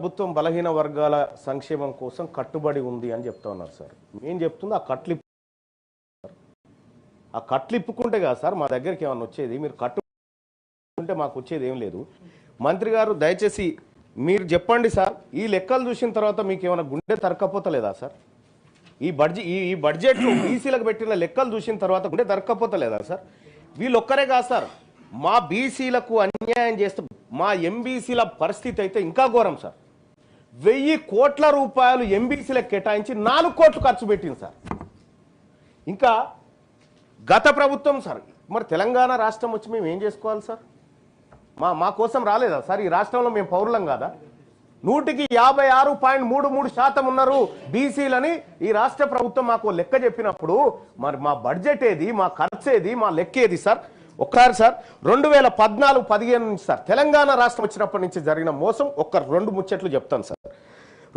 ప్రభుత్వం బలహీన వర్గాల సంక్షేమం కోసం కట్టుబడి ఉంది అని చెప్తా ఉన్నారు సార్. మేం చెప్తుంది? ఆ కట్లు ఇప్పు- ఆ కట్లు ఇప్పుకుంటే కదా సార్ మా దగ్గరికి ఏమైనా వచ్చేది? మీరు కట్టుకుంటే మాకు వచ్చేది ఏం లేదు. మంత్రి గారు దయచేసి మీరు చెప్పండి సార్. ఈ లెక్కలు చూసిన తర్వాత మీకు ఏమైనా గుండె తరకపోతలేదా సార్? ఈ బడ్జెట్ ఈ బడ్జెట్లో బీసీలకు పెట్టిన లెక్కలు చూసిన తర్వాత గుండె తరకపోతలేదా సార్? వీళ్ళు ఒక్కరే కాదు సార్. మా బీసీలకు అన్యాయం చేస్తూ మా ఎంబీసీల పరిస్థితి అయితే ఇంకా ఘోరం సార్. వెయ్యి కోట్ల రూపాయలు ఎంబీసీలకు కేటాయించి నాలుగు కోట్లు ఖర్చు పెట్టింది సార్. ఇంకా గత ప్రభుత్వం సార్ మరి తెలంగాణ రాష్ట్రం వచ్చి మేము ఏం చేసుకోవాలి సార్? మా మా కోసం రాలేదా సార్? ఈ రాష్ట్రంలో మేము పౌరులం కాదా? నూటికి యాభై ఆరు పాయింట్ మూడు మూడు శాతం ఉన్నారు బీసీలని ఈ రాష్ట్ర ప్రభుత్వం మాకు లెక్క చెప్పినప్పుడు మరి మా బడ్జెట్ ఏది మా ఖర్చు ఏది మా లెక్క ఏది సార్? ఒక్కసారి సార్ రెండు వేల పద్నాలుగు పదిహేను నుంచి సార్ తెలంగాణ రాష్ట్రం వచ్చినప్పటి నుంచి జరిగిన మోసం ఒక్క రెండు ముచ్చట్లు చెప్తాను సార్.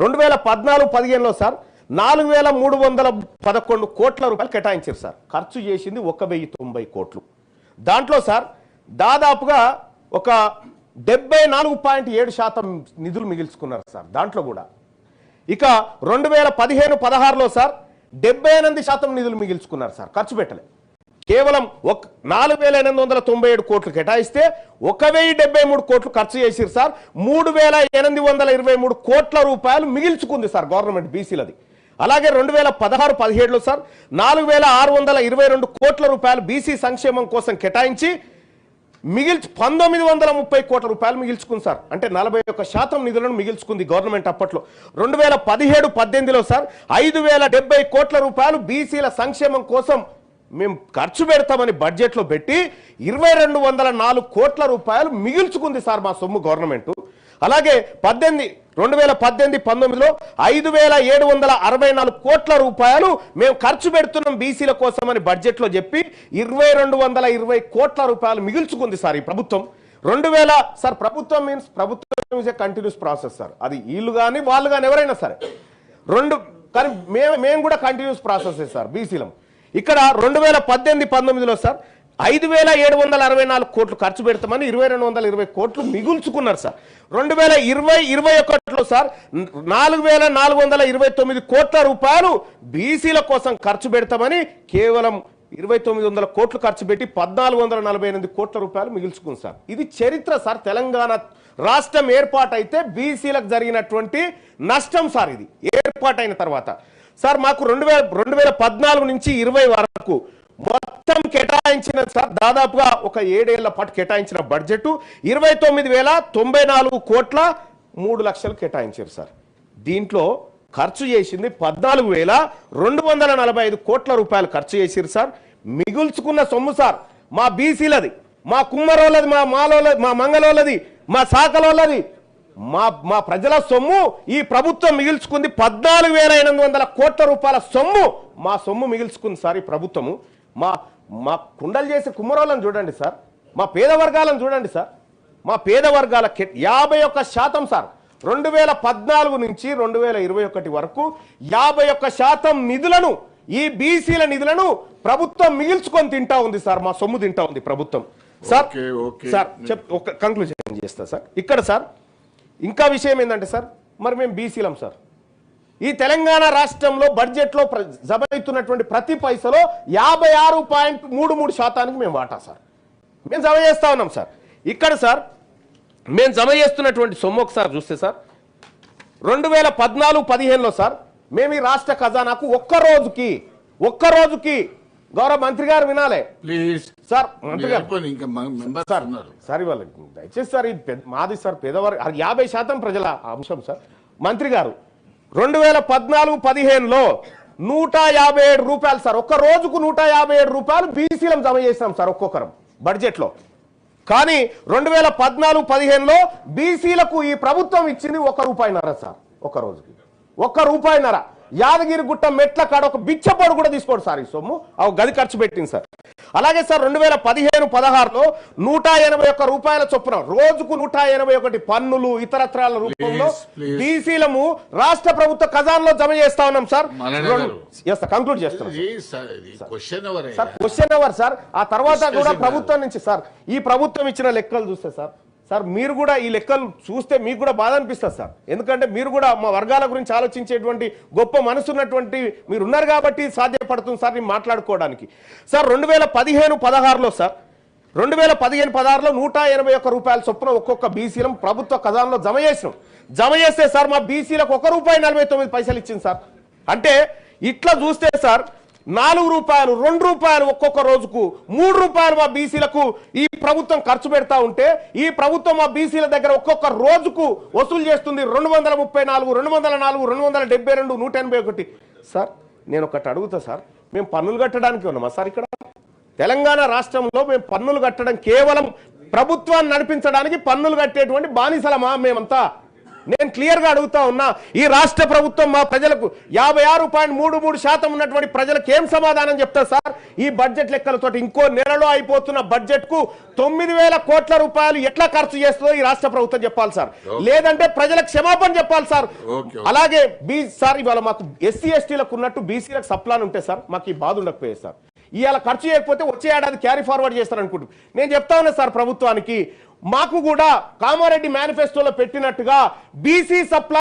రెండు వేల పద్నాలుగు పదిహేనులో సార్ నాలుగు వేల మూడు వందల పదకొండు కోట్ల రూపాయలు కేటాయించారు సార్. ఖర్చు చేసింది ఒక వెయ్యి తొంభై కోట్లు. దాంట్లో సార్ దాదాపుగా ఒక డెబ్బై నాలుగు పాయింట్ ఏడు శాతం నిధులు మిగిల్చుకున్నారు సార్ దాంట్లో కూడా. ఇక రెండు వేల పదిహేను పదహారులో సార్ డెబ్బై ఎనిమిది శాతం నిధులు మిగిల్చుకున్నారు సార్ ఖర్చు పెట్టలేదు కేవలం ఒక నాలుగు వేల ఎనిమిది వందల తొంభై ఏడు కోట్లు కేటాయిస్తే ఒక వెయ్యి డెబ్బై మూడు కోట్లు ఖర్చు చేసిరు సార్. మూడు వేల ఎనిమిది వందల ఇరవై మూడు కోట్ల రూపాయలు మిగిల్చుకుంది సార్ గవర్నమెంట్ బీసీలది. అలాగే రెండు వేల పదహారు పదిహేడులో సార్ నాలుగు వేల ఆరు వందల ఇరవై రెండు కోట్ల రూపాయలు బీసీ సంక్షేమం కోసం కేటాయించి మిగిల్చి పంతొమ్మిది వందల ముప్పై కోట్ల రూపాయలు మిగిల్చుకుంది సార్. అంటే నలభై ఒక్క శాతం నిధులను మిగిల్చుకుంది గవర్నమెంట్ అప్పట్లో. రెండు వేల పదిహేడు పద్దెనిమిదిలో సార్ ఐదు వేల డెబ్బై కోట్ల రూపాయలు బీసీల సంక్షేమం కోసం మేము ఖర్చు పెడతామని బడ్జెట్లో పెట్టి ఇరవై రెండు వందల నాలుగు కోట్ల రూపాయలు మిగిల్చుకుంది సార్ మా సొమ్ము గవర్నమెంట్ అలాగే పద్దెనిమిది రెండు వేల పద్దెనిమిది పంతొమ్మిదిలో ఐదు వేల ఏడు వందల అరవై నాలుగు కోట్ల రూపాయలు మేము ఖర్చు పెడుతున్నాం బీసీల కోసమని బడ్జెట్లో చెప్పి ఇరవై రెండు వందల ఇరవై కోట్ల రూపాయలు మిగిల్చుకుంది సార్ ఈ ప్రభుత్వం. రెండు వేల సార్ ప్రభుత్వం మీన్స్ ప్రభుత్వం is a continuous process sir. అది వీళ్ళు కానీ వాళ్ళు కానీ ఎవరైనా సరే. రెండు కానీ మేము మేము కూడా కంటిన్యూస్ ప్రాసెస్ సార్ బీసీలం ఇక్కడ రెండు వేల పద్దెనిమిది పంతొమ్మిదిలో సార్ ఐదు వేల ఏడు వందల అరవై నాలుగు కోట్లు ఖర్చు పెడతామని ఇరవై రెండు వందల ఇరవై కోట్లు మిగుల్చుకున్నారు సార్. రెండు వేల ఇరవై ఇరవై ఒకటిలో సార్ నాలుగు వేల నాలుగు వందల ఇరవై తొమ్మిది కోట్ల రూపాయలు బీసీల కోసం ఖర్చు పెడతామని కేవలం ఇరవై తొమ్మిది వందల కోట్లు ఖర్చు పెట్టి పద్నాలుగు వందల నలభై ఎనిమిది కోట్ల రూపాయలు మిగుల్చుకుంది సార్. ఇది చరిత్ర సార్ తెలంగాణ రాష్ట్రం ఏర్పాటైతే బీసీలకు జరిగినటువంటి నష్టం సార్ ఇది ఏర్పాటైన తర్వాత. సార్ మాకు రెండు వేల రెండు వేల పద్నాలుగు నుంచి ఇరవై వరకు మొత్తం కేటాయించిన సార్ దాదాపుగా ఒక ఏడేళ్ళ పాటు కేటాయించిన బడ్జెట్ ఇరవై తొమ్మిది వేల తొంభై నాలుగు కోట్ల మూడు లక్షలు కేటాయించారు సార్. దీంట్లో ఖర్చు చేసింది పద్నాలుగు వేల రెండు వందల నలభై ఐదు కోట్ల రూపాయలు ఖర్చు చేసిరు సార్. మిగుల్చుకున్న సొమ్ము సార్ మా బీసీలది మా కుమ్మరోళ్ళది మా మాలోళ్ళది మా మంగళోళ్ళది మా శాఖలోళ్ళది మా మా ప్రజల సొమ్ము ఈ ప్రభుత్వం మిగిల్చుకుంది పద్నాలుగు వేల ఎనిమిది వందల కోట్ల రూపాయల సొమ్ము. మా సొమ్ము మిగిల్చుకుంది సార్ ఈ ప్రభుత్వము. మా మా కుండలు చేసే కుమ్మరోళ్ళని చూడండి సార్. మా పేద వర్గాలను చూడండి సార్. మా పేద వర్గాల యాభై ఒక్క శాతం సార్. రెండు వేల పద్నాలుగు నుంచి రెండు వేల ఇరవై ఒకటి వరకు యాభై ఒక్క శాతం నిధులను ఈ బీసీల నిధులను ప్రభుత్వం మిగిల్చుకొని తింటా ఉంది సార్. మా సొమ్ము తింటా ఉంది ప్రభుత్వం. సార్. సార్ చెప్ ఒక కంక్లూజన్ చేస్తా సార్. ఇక్కడ సార్ ఇంకా విషయం ఏంటంటే సార్ మరి మేము బీసీలం సార్. ఈ తెలంగాణ రాష్ట్రంలో బడ్జెట్లో ప్ర- జమ ప్రతి పైసలో యాభై ఆరు పాయింట్ మూడు మూడు శాతానికి మేము వాటా సార్. మేము జమ చేస్తా ఉన్నాం సార్. ఇక్కడ సార్ మేము జమ చేస్తున్నటువంటి సొమ్ము ఒకసారి చూస్తే సార్ రెండు వేల పద్నాలుగు పదిహేనులో సార్ మేము ఈ రాష్ట్ర ఖజానాకు ఒక్క రోజుకి ఒక్క రోజుకి గౌరవ మంత్రి గారు వినాలే. ప్లీజ్. సార్ మంత్రి గారు. ఇంకా సార్ సార్ ఇవాళ దయచేసి సార్ ఇది మాది సార్ పేదవారు యాభై శాతం ప్రజల అంశం సార్. మంత్రి గారు రెండు వేల పద్నాలుగు పదిహేనులో నూట యాభై ఏడు రూపాయలు సార్ ఒక్క రోజుకు నూట యాభై ఏడు రూపాయలు బీసీలం జమ చేసినాం సార్ ఒక్కొక్కరం బడ్జెట్లో. కానీ రెండు వేల పద్నాలుగు పదిహేనులో బీసీలకు ఈ ప్రభుత్వం ఇచ్చింది ఒక రూపాయిన్నర సార్ ఒక రోజుకి. ఒక్క రూపాయిన్నర. యాదగిరి గుట్ట మెట్ల కాడ ఒక బిచ్చపోడు కూడా తీసుకోడు సార్ ఈ సొమ్ము. ఆ గది ఖర్చు పెట్టింది సార్. అలాగే సార్ రెండు వేల పదిహేను పదహారులో నూట ఎనభై ఒక్క రూపాయల చొప్పున రోజుకు నూట ఎనభై ఒకటి పన్నులు ఇతరత్రాల రూపంలో. బీసీలము రాష్ట్ర ప్రభుత్వ ఖజాన్లో జమ చేస్తా ఉన్నాం సార్. కంక్లూడ్ చేస్తున్నాం క్వశ్చన్ ఎవరే? Sir question hour sir? ఆ తర్వాత కూడా. ప్రభుత్వం నుంచి సార్ ఈ ప్రభుత్వం ఇచ్చిన లెక్కలు చూస్తే సార్ సార్ మీరు కూడా ఈ లెక్కలు చూస్తే మీకు కూడా బాధ అనిపిస్తుంది సార్. ఎందుకంటే మీరు కూడా మా వర్గాల గురించి ఆలోచించేటువంటి గొప్ప మనసున్నటువంటి మీరు ఉన్నారు కాబట్టి సాధ్యపడుతుంది సార్ నేను మాట్లాడుకోవడానికి. సార్ రెండు వేల పదిహేను పదహారులో సార్ రెండు వేల పదిహేను పదహారులో నూట ఎనభై ఒక్క రూపాయల చొప్పున ఒక్కొక్క బీసీలం ప్రభుత్వ ఖజానాలో జమ చేసినాం. జమ చేస్తే సార్ మా బీసీలకు ఒక రూపాయి నలభై తొమ్మిది పైసలు ఇచ్చింది సార్. అంటే ఇట్లా చూస్తే సార్ నాలుగు రూపాయలు రెండు రూపాయలు ఒక్కొక్క రోజుకు మూడు రూపాయలు మా బీసీలకు ఈ ప్రభుత్వం ఖర్చు పెడతా ఉంటే ఈ ప్రభుత్వం మా బీసీల దగ్గర ఒక్కొక్క రోజుకు వసూలు చేస్తుంది రెండు వందల ముప్పై నాలుగు రెండు వందల నాలుగు రెండు వందల డెబ్బై రెండు నూట ఎనభై ఒకటి. సార్ నేను ఒకటి అడుగుతా సార్ మేము పన్నులు కట్టడానికి ఉన్నామా సార్ ఇక్కడ? తెలంగాణ రాష్ట్రంలో మేము పన్నులు కట్టడం కేవలం ప్రభుత్వాన్ని నడిపించడానికి పన్నులు కట్టేటువంటి బానిసలమా మేమంతా? నేను క్లియర్గా అడుగుతా ఉన్నా ఈ రాష్ట్ర ప్రభుత్వం మా ప్రజలకు యాభై ఆరు పాయింట్ మూడు మూడు శాతం ఉన్నటువంటి ప్రజలకు ఏం సమాధానం చెప్తారు సార్? ఈ బడ్జెట్ లెక్కలతో ఇంకో నెలలో అయిపోతున్న బడ్జెట్కు తొమ్మిది వేల కోట్ల రూపాయలు ఎట్లా ఖర్చు చేస్తుందో ఈ రాష్ట్ర ప్రభుత్వం చెప్పాలి సార్. లేదంటే ప్రజలకు క్షమాపణ చెప్పాలి సార్. అలాగే బీ సార్ ఇవాళ మాకు ఎస్సీ ఎస్టీలకు ఉన్నట్టు బీసీలకు సప్లాన్ ఉంటే సార్ మాకు ఈ బాధ ఉండకపోయేది సార్. ఇవాళ ఖర్చు చేయకపోతే వచ్చే ఏడాది క్యారీ ఫార్వర్డ్ చేస్తారనుకుంటున్నాం. నేను చెప్తా ఉన్నా సార్ ప్రభుత్వానికి మాకు కూడా కామారెడ్డి మేనిఫెస్టోలో పెట్టినట్టుగా బీసీ సప్లై